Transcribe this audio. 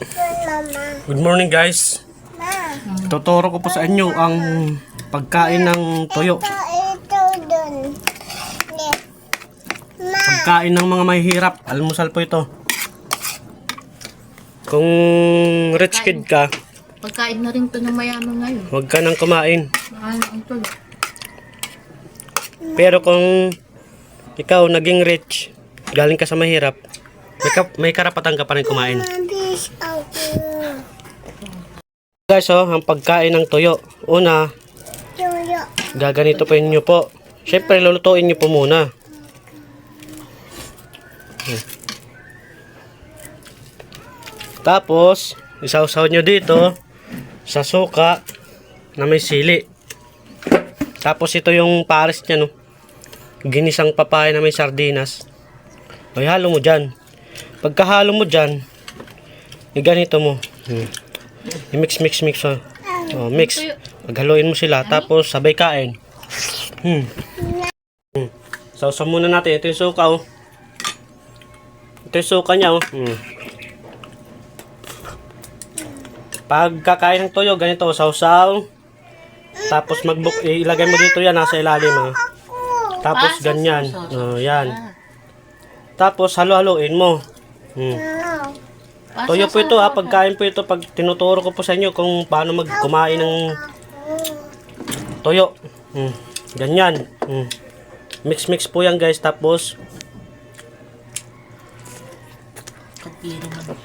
Good morning guys. Ma. Tuturo ko po sa inyo ang pagkain ng toyo. Pagkain ng mga mahihirap. Almusal po ito. Kung rich kid ka, Pagkain na rin to ng mayaman ngayon. huwag ka nang kumain. Mahal ang. Pero kung ikaw naging rich, galing ka sa mahirap, may, ka- may karapatan ka pa rin kumain. Guys, oh, ang pagkain ng toyo. Una, Tuyo. gaganito pa inyo po. Siyempre, lulutuin nyo po muna. Hmm. Tapos, isawsaw nyo dito sa suka na may sili. Tapos ito yung pares niya, no? Ginisang papaya na may sardinas. O, halo mo dyan. Pagkahalo mo dyan, ganito mo. Hmm. I-mix, mix, mix. Oh. Oh, mix. Paghaluin mo sila, tapos sabay kain. Hmm. hmm. Sausaw muna natin. Ito yung suka, oh. Ito yung suka niya, oh. Hmm. Pag kakain ng toyo, ganito, sausaw. Tapos magbuk ilagay mo dito yan, nasa ilalim, ah. Tapos Ah, ganyan. Oh, yan. Tapos halo-haloin mo. Hmm. No. Toyo po ito ha, pagkain po ito, pag tinuturo ko po sa inyo kung paano mag kumain ng toyo. Hmm. Ganyan. Hmm. Mix-mix po yan guys, tapos Kapiro naman.